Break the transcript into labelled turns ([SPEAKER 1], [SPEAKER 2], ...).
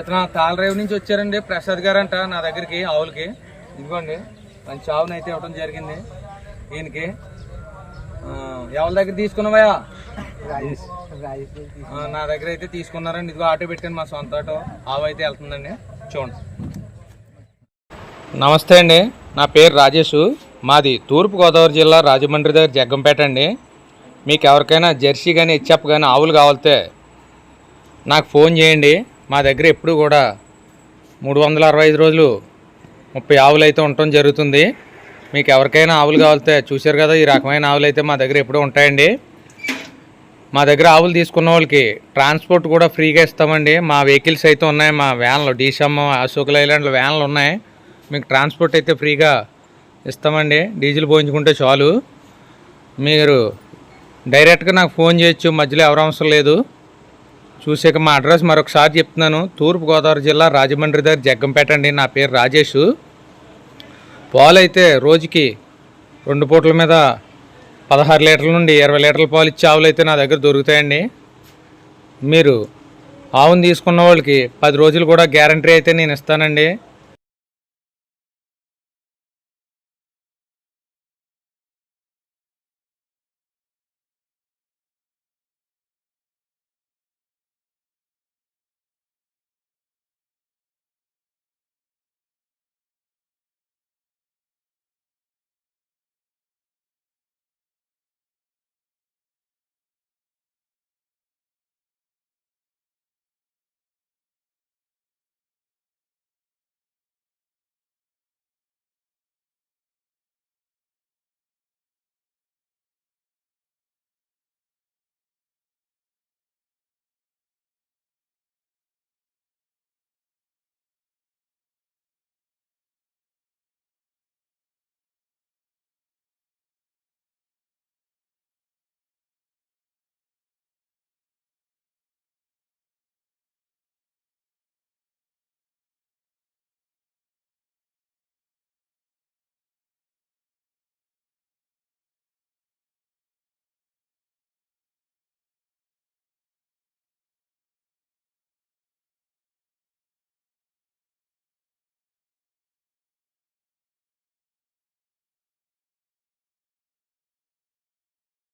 [SPEAKER 1] ఇతను తాళరేవు నుంచి వచ్చారండి ప్రసాద్ గారు అంట నా దగ్గరికి ఆవులకి. ఇదిగోండి మంచి ఆవును అయితే ఇవ్వడం జరిగింది ఈయనకి. ఎవరి దగ్గర తీసుకున్నావా నా దగ్గర అయితే తీసుకున్నారండి. ఇదిగో ఆటో పెట్టాను మా సొంత ఆటో. ఆవు అయితే వెళ్తుందండి. చూడండి. నమస్తే అండి. నా పేరు రాజేష్. మాది తూర్పుగోదావరి జిల్లా రాజమండ్రి దగ్గర జగ్గంపేట అండి. మీకు ఎవరికైనా జెర్సీ కానీ హెచ్ఎఫ్ కానీ ఆవులు కావాలితే నాకు ఫోన్ చేయండి. మా దగ్గర ఎప్పుడు కూడా మూడు వందల అరవై ఐదు రోజులు ముప్పై ఆవులు అయితే ఉండటం జరుగుతుంది. మీకు ఎవరికైనా ఆవులు కావాలితే చూశారు కదా ఈ రకమైన ఆవులు అయితే మా దగ్గర ఎప్పుడూ ఉంటాయండి. మా దగ్గర ఆవులు తీసుకున్న వాళ్ళకి ట్రాన్స్పోర్ట్ కూడా ఫ్రీగా ఇస్తామండి. మా వెహికల్స్ అయితే ఉన్నాయి మా వ్యాన్లు డీసమ్ అశోక్ లైలాండ్లో వ్యాన్లు ఉన్నాయి. మీకు ట్రాన్స్పోర్ట్ అయితే ఫ్రీగా ఇస్తామండి. డీజిల్ పోయించుకుంటే చాలు. మీరు డైరెక్ట్గా నాకు ఫోన్ చేయొచ్చు మధ్యలో ఎవరు అవసరం లేదు. చూసాక మా అడ్రస్ మరొకసారి చెప్తున్నాను. తూర్పుగోదావరి జిల్లా రాజమండ్రి దగ్గర జగ్గంపేట అండి. నా పేరు రాజేష్. పాలు అయితే రోజుకి రెండు పూటల మీద పదహారు లీటర్ల నుండి ఇరవై లీటర్ల పాలు ఇచ్చే ఆవులు అయితే నా దగ్గర దొరుకుతాయండి. మీరు ఆవును తీసుకున్న వాళ్ళకి పది రోజులు కూడా గ్యారంటీ అయితే నేను ఇస్తానండి.